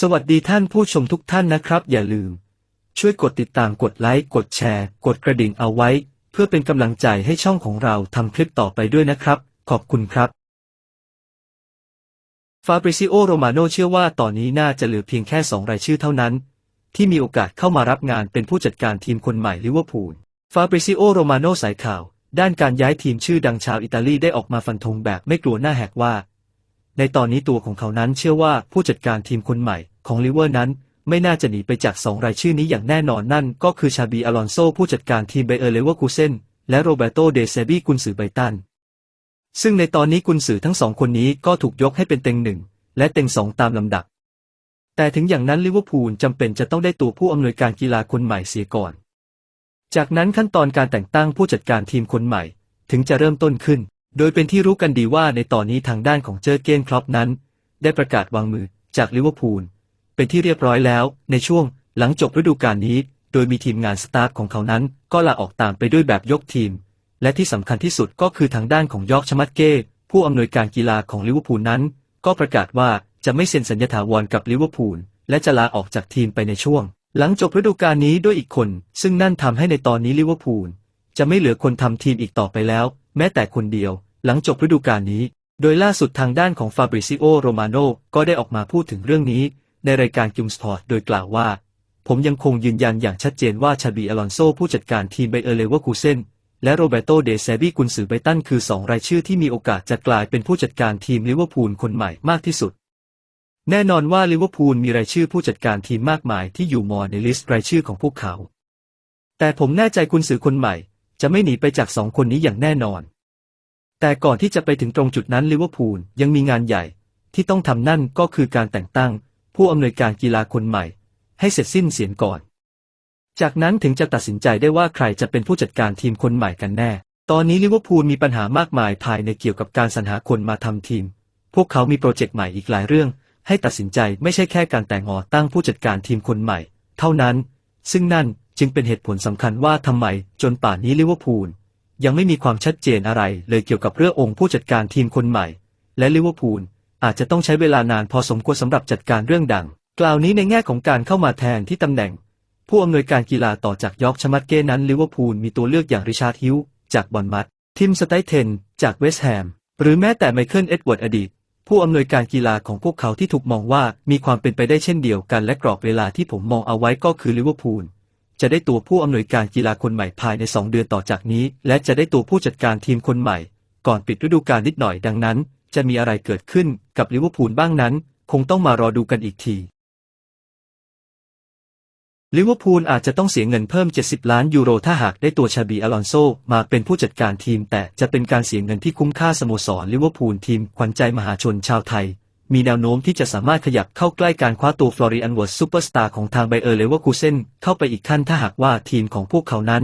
สวัสดีท่านผู้ชมทุกท่านนะครับ อย่าลืม ช่วยกดติดตามกดไลค์กดแชร์ กดกระดิ่งเอาไว้ เพื่อเป็นกำลังใจให้ช่องของเราทำคลิปต่อไปด้วยนะครับ ขอบคุณครับฟาบริซิโอโรมาโนเชื่อว่าตอนนี้น่าจะเหลือเพียงแค่สองรายชื่อเท่านั้น ที่มีโอกาสเข้ามารับงานเป็นผู้จัดการทีมคนใหม่ลิเวอร์พูลฟาบริซิโอโรมาโนสายข่าว ด้านการย้ายทีมชื่อดังชาวอิตาลีได้ออกมาฟันธงแบบไม่กลัวหน้าแหกว่า ในตอนนี้ตัวของเขานั้นเชื่อว่าผู้จัดการทีมคนใหม่ของลิเวอร์นั้น ไม่น่าจะหนีไปจากสองรายชื่อนี้อย่างแน่นอนนั่น ก็คือชาบีอลอนโซผู้จัดการทีมไบเออร์เลเวอร์คูเซนและโรเบโตเดเซบีกุนซือไบตัน ซึ่งในตอนนี้กุนซือทั้งสองคนนี้ก็ถูกยกให้เป็นเต็งหนึ่งและเต็งสองตามลำดับ แต่ถึงอย่างนั้นลิเวอร์พูลจำเป็นจะต้องได้ตัวผู้อำนวยการกีฬาคนใหม่เสียก่อน จากนั้นขั้นตอนการแต่งตั้งผู้จัดการทีมคนใหม่ ถึงจะเริ่มต้นขึ้น โดยเป็นที่รู้กันดีว่าในตอนนี้ทางด้านของเจอร์เกนครอปนั้น ได้ประกาศวางมือจากลิเวอร์พูลเป็นที่เรียบร้อยแล้ว ในช่วงหลังจบฤดูกาลนี้ โดยมีทีมงานสตาฟของเขานั้นก็ลาออกตามไปด้วยแบบยกทีม และที่สำคัญที่สุดก็คือทางด้านของยอร์กชมัตเก้ ผู้อำนวยการกีฬาของลิเวอร์พูลนั้น ก็ประกาศว่าจะไม่เซ็นสัญญาถาวรกับลิเวอร์พูลและจะลาออกจากทีมไปในช่วง หลังจบฤดูกาลนี้ด้วยอีกคน ซึ่งนั่นทำให้ในตอนนี้ลิเวอร์พูลจะไม่เหลือคนทำทีมอีกต่อไปแล้ว แม้แต่คนเดียว หลังจบฤดูกาลนี้ โดยล่าสุดทางด้านของฟาบริซิโอโรมาโนก็ได้ออกมาพูดถึงเรื่องนี้ ในรายการกิมสปอร์ตโดยกล่าวว่า ผมยังคงยืนยันอย่างชัดเจนว่าชาบีอลอนโซผู้จัดการทีมไบเออร์เลเวอร์คูเซนและโรเบโตเดเซบีกุนซือไบตันคือสองรายชื่อที่มีโอกาสจะกลายเป็นผู้จัดการทีมลิเวอร์พูลคนใหม่มากที่สุด แน่นอนว่าลิเวอร์พูลมีรายชื่อผู้จัดการทีมมากมายที่อยู่มอในลิสต์รายชื่อของพวกเขา แต่ผมแน่ใจกุนซือคนใหม่ จะไม่หนีไปจากสองคนนี้อย่างแน่นอน แต่ก่อนที่จะไปถึงตรงจุดนั้นลิเวอร์พูลยังมีงานใหญ่ที่ต้องทำนั่นก็คือการแต่งตั้ง ผู้อำนวยการกีฬาคนใหม่ ให้เสร็จสิ้นเสียงก่อน จากนั้นถึงจะตัดสินใจได้ว่าใครจะเป็นผู้จัดการทีมคนใหม่กันแน่ ตอนนี้ลิเวอร์พูลมีปัญหามากมายภายในเกี่ยวกับการสรรหาคนมาทำทีม พวกเขามีโปรเจกต์ใหม่อีกหลายเรื่อง ให้ตัดสินใจไม่ใช่แค่การแต่งงอตั้งผู้จัดการทีมคนใหม่ เท่านั้น ซึ่งนั่น จึงเป็นเหตุผลสำคัญว่าทำไมจนป่านนี้ลิเวอร์พูลยังไม่มีความชัดเจนอะไรเลยเกี่ยวกับเรื่ององค์ผู้จัดการทีมคนใหม่ และลิเวอร์พูลอาจจะต้องใช้เวลานานพอสมควรสำหรับจัดการเรื่องดัง กล่าวนี้ในแง่ของการเข้ามาแทนที่ตำแหน่ง ผู้อำนวยการกีฬาต่อจากยอร์กชมัตเก้นั้นลิเวอร์พูลมีตัวเลือกอย่างริชาร์ดฮิวจากบอนมัดทิมสไตเทน จากเวสต์แฮม หรือแม้แต่ไมเคิลเอ็ดเวิร์ดอดีต ผู้อำนวยการกีฬาของพวกเขาที่ถูกมองว่ามีความเป็นไปได้เช่นเดียวกันและกรอบเวลาที่ผมมองเอาไว้ก็คือลิเวอร์พูล จะได้ตัวผู้อำนวยการกีฬาคนใหม่ภายใน 2 เดือนต่อจากนี้ และจะได้ตัวผู้จัดการทีมคนใหม่ ก่อนปิดฤดูกาลนิดหน่อยดังนั้น จะมีอะไรเกิดขึ้นกับลิเวอร์พูลบ้างนั้น คงต้องมารอดูกันอีกทีลิเวอร์พูลอาจจะต้องเสียเงินเพิ่ม 70 ล้านยูโรถ้าหากได้ตัวชาบีอลอนโซมาเป็นผู้จัดการทีม แต่จะเป็นการเสียเงินที่คุ้มค่าสโมสรลิเวอร์พูลทีมขวัญใจมหาชนชาวไทย มีแนวโน้มที่จะสามารถขยับเข้าใกล้การคว้าตัวฟลอริอันเวิร์ดซูเปอร์สตาร์ของทางไบเออร์เลเวอร์คูเซนเข้าไปอีกขั้นถ้าหากว่าทีมของพวกเขานั้น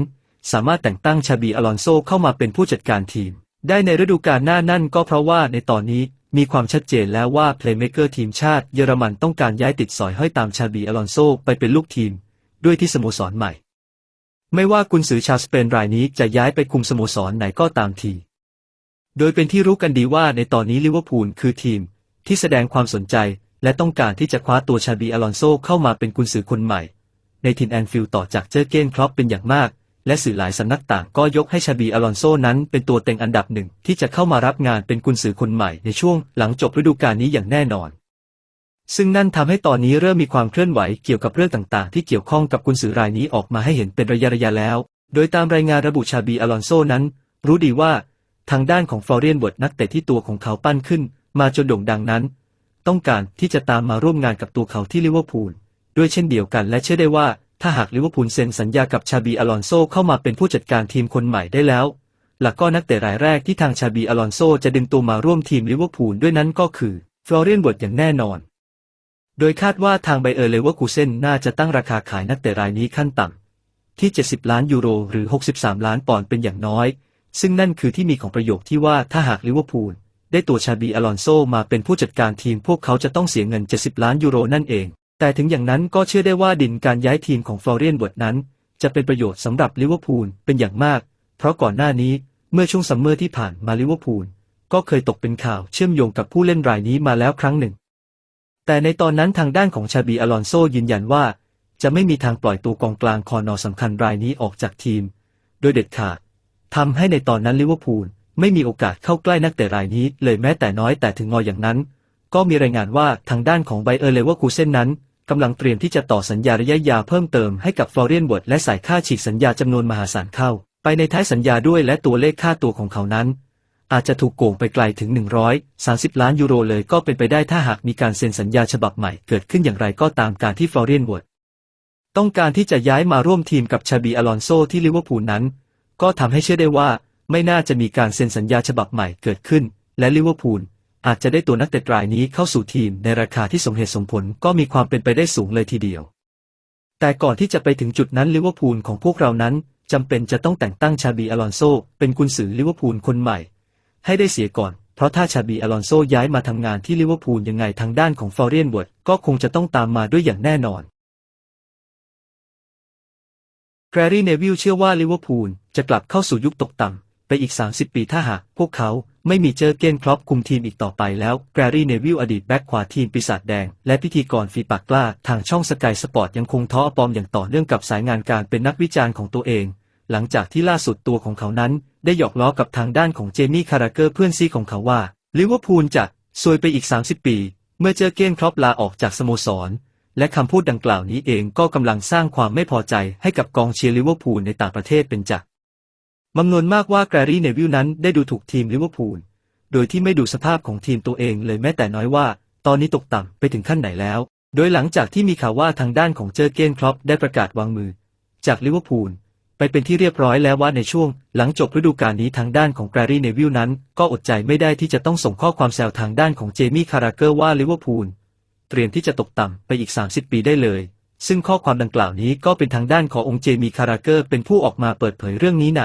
สามารถแต่งตั้งชาบีอลอนโซเข้ามาเป็นผู้จัดการทีม ได้ในฤดูกาลหน้านั่นก็เพราะว่าในตอนนี้มีความชัดเจนแล้วว่าเพลย์เมเกอร์ทีมชาติเยอรมันต้องการย้ายติดสอยห้อยตามชาบีอลอนโซไปเป็นลูกทีม ด้วยที่สโมสรใหม่ ไม่ว่ากุนซือชาวสเปนรายนี้จะย้ายไปคุมสโมสรไหนก็ตามที โดยเป็นที่รู้กันดีว่าในตอนนี้ลิเวอร์พูลคือทีม ที่แสดงความสนใจและต้องการที่จะคว้าตัวชาบีอลอนโซเข้ามาเป็นกุนซือคนใหม่ ในทินแอนฟิลด์ต่อจากเจอเกนครอปเป็นอย่างมาก และสื่อหลายสำนักต่างก็ยกให้ชาบีอลอนโซนั้นเป็นตัวเต็งอันดับหนึ่งที่จะเข้ามารับงานเป็นกุนซือคนใหม่ในช่วงหลังจบฤดูกาลนี้อย่างแน่นอน ซึ่งนั่นทำให้ตอนนี้เริ่มมีความเคลื่อนไหวเกี่ยวกับเรื่องต่างๆ ที่เกี่ยวข้องกับกุนซือรายนี้ออกมาให้เห็นเป็นระยะๆแล้ว โดยตามรายงานระบุชาบีอลอนโซนั้น รู้ดีว่า ทางด้านของฟลอเรียนเวิร์นักเตะที่ตัวของเขาปั้นขึ้น มาจนโด่งดังนั้น ต้องการที่จะตามมาร่วมงานกับตัวเขาที่ลิเวอร์พูลด้วยเช่นเดียวกันและเชื่อได้ว่าถ้าหากลิเวอร์พูลเซ็นสัญญากับชาบีอลอนโซเข้ามาเป็นผู้จัดการทีมคนใหม่ได้แล้ว หลักก็นักเตะรายแรกที่ทางชาบีอลอนโซจะดึงตัวมาร่วมทีมลิเวอร์พูลด้วยนั้นก็คือฟลอเรียนเวิร์ดอย่างแน่นอน โดยคาดว่าทางไบเออร์เลเวอร์คูเซนน่าจะตั้งราคาขายนักเตะรายนี้ขั้นต่ำที่ 70 ล้านยูโรหรือ 63 ล้านปอนด์เป็นอย่างน้อย ซึ่งนั่นคือที่มีของประโยคที่ว่าถ้าหากลิเวอร์พูล ได้ตัวชาบีอลอนโซมาเป็นผู้จัดการทีมพวกเขาจะต้องเสียเงิน 70 ล้านยูโรนั่นเอง แต่ถึงอย่างนั้นก็เชื่อได้ว่าดินการย้ายทีมของฟลอเรียนเวิร์ดนั้น จะเป็นประโยชน์สำหรับลิเวอร์พูลเป็นอย่างมาก เพราะก่อนหน้านี้เมื่อช่วงซัมเมอร์ที่ผ่านมาลิเวอร์พูลก็เคยตกเป็นข่าวเชื่อมโยงกับผู้เล่นรายนี้มาแล้วครั้งหนึ่ง แต่ในตอนนั้นทางด้านของชาบีอลอนโซยืนยันว่า จะไม่มีทางปล่อยตัวกองกลางคอนอสำคัญรายนี้ออกจากทีม โดยเด็ดขาดทำให้ในตอนนั้นลิเวอร์พูล ไม่มีโอกาสเข้าใกล้นักเตะรายนี้เลยแม้แต่น้อยแต่ถึงงออย่างนั้น ก็มีรายงานว่าทางด้านของไบเออร์เลเวอร์คูเซนนั้นกำลังเตรียมที่จะต่อสัญญาระยะยาวเพิ่มเติมให้กับฟลอเรียนเวิร์ดและสายค่าฉีกสัญญาจำนวนมหาศาลเข้า ไปในท้ายสัญญาด้วยและตัวเลขค่าตัวของเขานั้น อาจจะถูกโกงไปไกลถึง 130 ล้านยูโรเลยก็เป็นไปได้ถ้าหากมีการเซ็นสัญญาฉบับใหม่เกิดขึ้นอย่างไรก็ตามการที่ฟลอเรียนเวิร์ดต้องการที่จะย้ายมาร่วมทีมกับชาบีอลอนโซที่ลิเวอร์พูลนั้น ก็ทำให้เชื่อได้ว่า ไม่น่าจะมีการเซ็นสัญญาฉบับใหม่เกิดขึ้น และลิเวอร์พูลอาจจะได้ตัวนักเตะรายนี้เข้าสู่ทีมในราคาที่สมเหตุสมผลก็มีความเป็นไปได้สูงเลยทีเดียว แต่ก่อนที่จะไปถึงจุดนั้นลิเวอร์พูลของพวกเรานั้นจำเป็นจะต้องแต่งตั้งชาบีอลอนโซเป็นกุนซือลิเวอร์พูลคนใหม่ ให้ได้เสียก่อน เพราะถ้าชาบีอลอนโซย้ายมาทำงานที่ลิเวอร์พูลยังไงทางด้านของฟลอเรียนเวิร์ดก็คงจะต้องตามมาด้วยอย่างแน่นอนแกรรี่เนวิลเชื่อว่าลิเวอร์พูลจะกลับเข้าสู่ยุคตกต่ำ ไปอีก 30 ปีถ้าหากพวกเขาไม่มีเจอเกนครอปคุมทีมอีกต่อไปแล้ว แกรี่เนวิลอดีตแบ็กขวาทีมปีศาจแดง และพิธีกรฟีปากกล้า ทางช่องสกายสปอร์ตยังคงท้อปลอมอย่างต่อเนื่องกับสายงานการเป็นนักวิจารณ์ของตัวเอง หลังจากที่ล่าสุดตัวของเขานั้น ได้หยอกล้อกับทางด้านของเจมี่คาราเกอร์เพื่อนซีของเขาว่าลิเวอร์พูลจะซวยไปอีก 30 ปี เมื่อเจอเกนครอปลาออกจากสโมสร และคำพูดดังกล่าวนี้เองก็กำลังสร้างความไม่พอใจให้กับกองเชียร์ลิเวอร์พูลในต่างประเทศเป็นจัก มำนวนมากว่าแกรี่เนวิลนั้นได้ดูถูกทีมลิเวอร์พูล โดยที่ไม่ดูสภาพของทีมตัวเองเลยแม้แต่น้อยว่า ตอนนี้ตกต่ำไปถึงขั้นไหนแล้ว โดยหลังจากที่มีข่าวว่าทางด้านของเจอเกนครอปได้ประกาศวางมือ จากลิเวอร์พูลไปเป็นที่เรียบร้อยแล้วว่าในช่วง หลังจบฤดูกาลนี้ทางด้านของแกรรี่เนวิลนั้น ก็อดใจไม่ได้ที่จะต้องส่งข้อความแซวทางด้านของเจมี่คาราเกอร์ว่าลิเวอร์พูลเตรียมที่จะตกต่ำไปอีก 30 ปีได้เลย ซึ่งข้อความดังกล่าวนี้ก็เป็นทางด้านขององค์เจมี่คาราเกอร์เป็นผู้ออกมาเปิดเผยเรื่องนี้ใน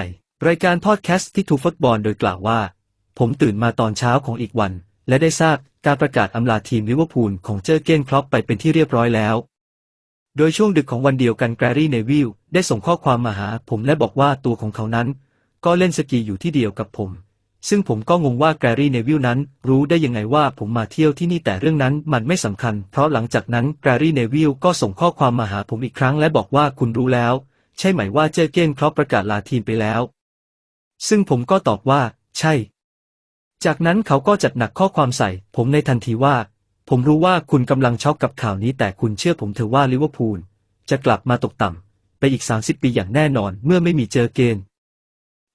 รายการพอดแคสต์ที่ทูฟุตบอลโดยกล่าวว่า ผมตื่นมาตอนเช้าของอีกวัน และได้ทราบการประกาศอำลาทีมลิเวอร์พูลของเจอร์เกนครอปไปเป็นที่เรียบร้อยแล้ว โดยช่วงดึกของวันเดียวกันแกรี่เนวิลได้ส่งข้อความมาหา ผมและบอกว่าตัวของเขานั้น ก็เล่นสกีอยู่ที่เดียวกับผม ซึ่งผมก็งงว่าแกรี่เนวิลนั้น รู้ได้ยังไงว่าผมมาเที่ยวที่นี่แต่เรื่องนั้นมันไม่สำคัญ เพราะหลังจากนั้นแกรี่เนวิลก็ส่งข้อความมาหาผมอีกครั้งและบอกว่าคุณรู้แล้ว ใช่ไหมว่าเจอเกนครอปประกาศลาทีมไปแล้ว ซึ่งผมก็ตอบว่า ใช่ จากนั้นเขาก็จัดหนักข้อความใส่ ผมในทันทีว่า ผมรู้ว่าคุณกำลังช็อกกับข่าวนี้แต่คุณเชื่อผมเถอะว่าลิเวอร์พูลจะกลับมาตกต่ำไปอีก 30 ปีอย่างแน่นอนเมื่อไม่มีเจอเกน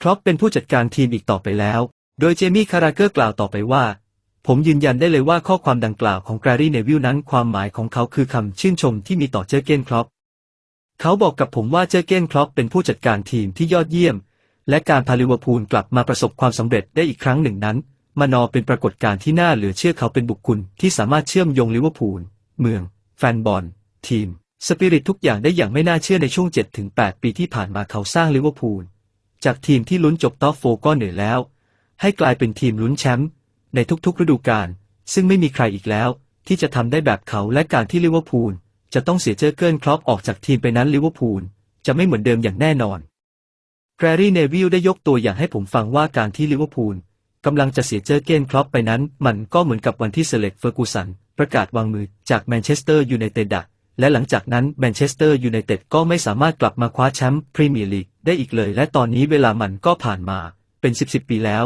ครอปเป็นผู้จัดการทีมอีกต่อไปแล้ว โดยเจมี่คาราเกอร์กล่าวต่อไปว่า ผมยืนยันได้เลยว่าข้อความดังกล่าวของแกรรี่เนวิลนั้นความหมายของเขาคือคำชื่นชมที่มีต่อเจอเกนครอปเขาบอกกับผมว่าเจอเกนครอปเป็นผู้จัดการทีมที่ยอดเยี่ยม และการพาลิเวอร์พูลกลับมาประสบความสำเร็จได้อีกครั้งหนึ่งนั้น มานอเป็นปรากฏการณ์ที่น่าเหลือเชื่อเขาเป็นบุคคลที่สามารถเชื่อมโยงลิเวอร์พูล เมือง แฟนบอล ทีม สปิริตทุกอย่างได้อย่างไม่น่าเชื่อในช่วง 7-8 ปีที่ผ่านมาเขาสร้างลิเวอร์พูล จากทีมที่ลุ้นจบท็อปโฟก็เหนื่อยแล้ว ให้กลายเป็นทีมลุ้นแชมป์ในทุกๆ ฤดูกาลซึ่งไม่มีใครอีกแล้ว ที่จะทำได้แบบเขาและการที่ลิเวอร์พูลจะต้องเสียเจอเกินครอปออกจากทีมไปนั้นลิเวอร์พูลจะไม่เหมือนเดิมอย่างแน่นอน แกรรี่เนวิลได้ยกตัวอย่างให้ผมฟังว่าการที่ลิเวอร์พูลกำลังจะเสียเจอเกนครอปไปนั้น มันก็เหมือนกับวันที่เซเล็กเฟอร์กูสัน ประกาศวางมือจากแมนเชสเตอร์ยูไนเต็ดและหลังจากนั้นแมนเชสเตอร์ยูไนเต็ดก็ไม่สามารถกลับมาคว้าแชมป์พรีเมียร์ลีกได้อีกเลย และตอนนี้เวลามันก็ผ่านมาเป็น 10บสปีแล้ว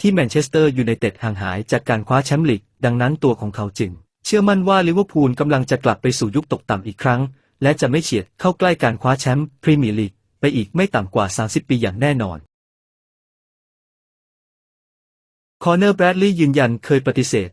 ที่แมนเชสเตอร์ยูไนเต็ดห่างหายจากการคว้าแชมป์ลีกดังนั้นตัวของเขาจึง เชื่อมั่นว่าลิเวอร์พูลกำลังจะกลับไปสู่ยุคตกต่ำอีกครั้ง และจะไม่เฉียดเข้าใกล้การคว้าแชมป์พรีเมียร์ลีก ไปอีกไม่ต่ำกว่า 30 ปีอย่างแน่นอน คอเนอร์แบรดลีย์ยืนยันเคยปฏิเสธ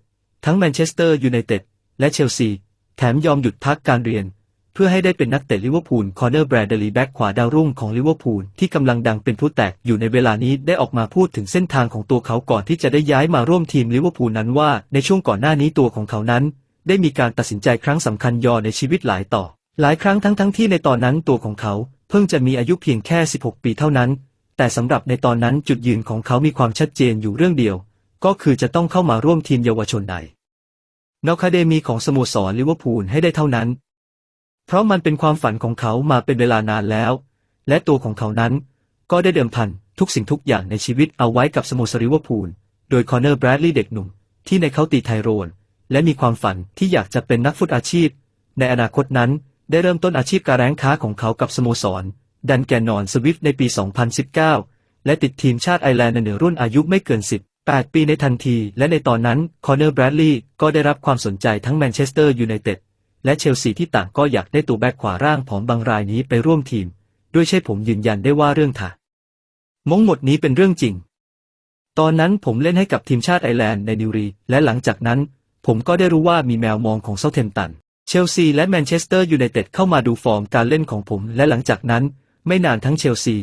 ทั้งแมนเชสเตอร์ยูไนเต็ดและเชลซี แถมยอมหยุดพักการเรียน เพื่อให้ได้เป็นนักเตะลิเวอร์พูล คอเนอร์แบรดลีย์แบ็กขวาดาวรุ่งของลิเวอร์พูลที่กำลังดังเป็นผู้แตกอยู่ในเวลานี้ได้ออกมาพูดถึงเส้นทางของตัวเขาก่อนที่จะได้ย้ายมาร่วมทีมลิเวอร์พูลนั้นว่า ในช่วงก่อนหน้านี้ตัวของเขานั้น ได้มีการตัดสินใจครั้งสำคัญยอในชีวิตหลายต่อ หลายครั้งทั้งทั้งที่ในตอนนั้นตัวของเขา เพิ่งจะมีอายุเพียงแค่ 16 ปีเท่านั้น แต่สำหรับในตอนนั้นจุดยืนของเขามีความชัดเจนอยู่เรื่องเดียว ก็คือจะต้องเข้ามาร่วมทีมเยาวชนใดนอคาเดมีของสโมสรลิเวอร์พูลให้ได้เท่านั้น เพราะมันเป็นความฝันของเขามาเป็นเวลานานแล้ว และตัวของเขานั้น ก็ได้เดิมพันทุกสิ่งทุกอย่างในชีวิตเอาไว้กับสโมสรลิเวอร์พูล โดยคอนเนอร์แบรดลีย์เด็กหนุ่ม ที่ในเขาตีไทโรน และมีความฝันที่อยากจะเป็นนักฟุตอาชีพ ในอนาคตนั้น ได้เริ่มต้นอาชีพการแร้งค้าของเขากับสโมสร ดันแกนนอนสวิฟในปี 2019 และติดทีมชาติไอร์แลนด์ในรุ่นอายุไม่เกิน 18 ปีในทันที และในตอนนั้นคอนเนอร์แบรดลีย์ก็ได้รับความสนใจทั้งแมนเชสเตอร์ยูไนเต็ดและเชลซีที่ต่างก็อยากได้ตัวแบ็คขวาร่างผอมบางรายนี้ไปร่วมทีม ด้วยใช่ผมยืนยันได้ว่าเรื่องถ่ามงหมดนี้เป็นเรื่องจริง ตอนนั้นผมเล่นให้กับทีมชาติไอร์แลนด์ในนิวรี และหลังจากนั้น ผมก็ได้รู้ว่ามีแมวมองของเซาเทมตัน เชลซีและแมนเชสเตอร์ยูไนเต็ดเข้ามาดูฟอร์มการเล่นของผม และหลังจากนั้น ไม่นานทั้งเชลซี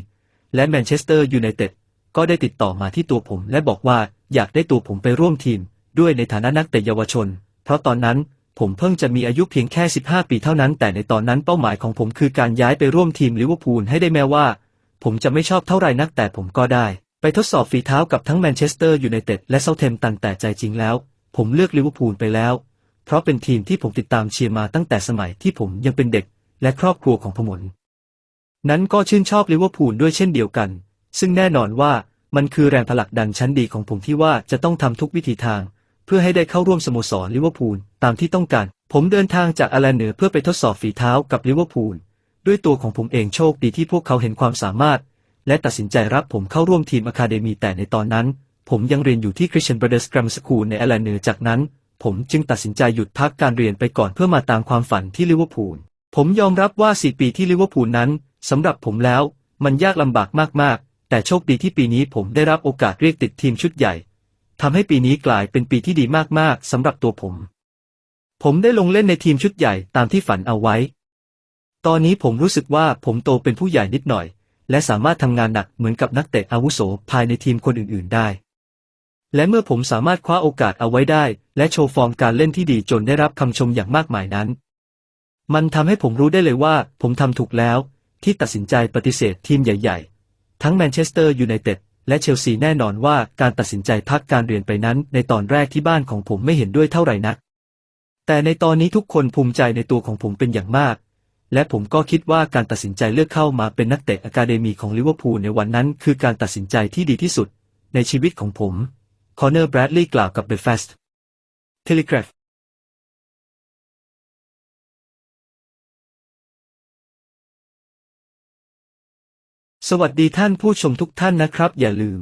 และแมนเชสเตอร์ยูไนเต็ดก็ได้ติดต่อมาที่ตัวผมและบอกว่าอยากได้ตัวผมไปร่วมทีม ด้วยในฐานะนักเตะเยาวชน เพราะตอนนั้นผมเพิ่งจะมีอายุเพียงแค่ 15 ปีเท่านั้น แต่ในตอนนั้นเป้าหมายของผมคือการย้ายไปร่วมทีมลิเวอร์พูลให้ได้แม้ว่า ผมจะไม่ชอบเท่าไรนักแต่ผมก็ได้ ไปทดสอบฝีเท้ากับทั้งแมนเชสเตอร์ยูไนเต็ดและเซาเทมตันแต่ใจจริงแล้ว ผมเลือกลิเวอร์พูลไปแล้ว เพราะเป็นทีมที่ผมติดตามเชียร์มาตั้งแต่สมัยที่ผมยังเป็นเด็ก และครอบครัวของผมนนั้นก็ชื่นชอบลิเวอร์พูลด้วยเช่นเดียวกัน ซึ่งแน่นอนว่ามันคือแรงผลักดันชั้นดีของผมที่ว่าจะต้องทำทุกวิธีทาง เพื่อให้ได้เข้าร่วมสโมสรลิเวอร์พูลตามที่ต้องการ ผมเดินทางจากอาแลนเหนือเพื่อไปทดสอบฝีเท้ากับลิเวอร์พูลด้วยตัวของผมเองโชคดีที่พวกเขาเห็นความสามารถ และตัดสินใจรับผมเข้าร่วมทีมอะคาเดมีแต่ในตอนนั้น ผมยังเรียนอยู่ที่ Christian Brothers Grammar School ในอาแลนเหนือจากนั้น ผมจึงตัดสินใจหยุดพักการเรียนไปก่อนเพื่อมาตามความฝันที่ลิเวอร์พูล ผมยอมรับว่าสี่ปีที่ลิเวอร์พูลนั้นสำหรับผมแล้วมันยากลำบากมากๆ แต่โชคดีที่ปีนี้ผมได้รับโอกาสเรียกติดทีมชุดใหญ่ทำให้ปีนี้กลายเป็นปีที่ดีมากๆสำหรับตัวผม ผมได้ลงเล่นในทีมชุดใหญ่ตามที่ฝันเอาไว้ ตอนนี้ผมรู้สึกว่าผมโตเป็นผู้ใหญ่นิดหน่อย และสามารถทำงานหนักเหมือนกับนักเตะอาวุโสภายในทีมคนอื่น ๆ ได้ และเมื่อผมสามารถคว้าโอกาสเอาไว้ได้ และโชว์ฟอร์มการเล่นที่ดีจนได้รับคำชมอย่างมากมายนั้น มันทำให้ผมรู้ได้เลยว่า ผมทำถูกแล้ว ที่ตัดสินใจปฏิเสธทีมใหญ่ ๆ ทั้งแมนเชสเตอร์ยูไนเต็ดและเชลซีแน่นอนว่าการตัดสินใจพักการเรียนไปนั้น ในตอนแรกที่บ้านของผมไม่เห็นด้วยเท่าไหร่นัก แต่ในตอนนี้ทุกคนภูมิใจในตัวของผมเป็นอย่างมาก และผมก็คิดว่าการตัดสินใจเลือกเข้ามาเป็นนักเตะอะคาเดมีของลิเวอร์พูลในวันนั้น คือการตัดสินใจที่ดีที่สุด ในชีวิตของผม คอนเนอร์แบรดลีย์กล่าวกับเบฟสต์ทเลกราฟสวัสดีท่านผู้ชมทุกท่านนะครับ อย่าลืม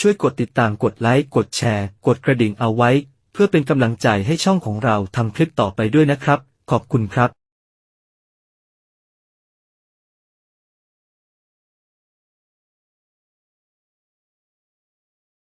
ช่วยกดติดตามกดไลค์ กดแชร์ กดกระดิ่งเอาไว้ เพื่อเป็นกำลังใจให้ช่องของเราทำคลิปต่อไปด้วยนะครับ ขอบคุณครับ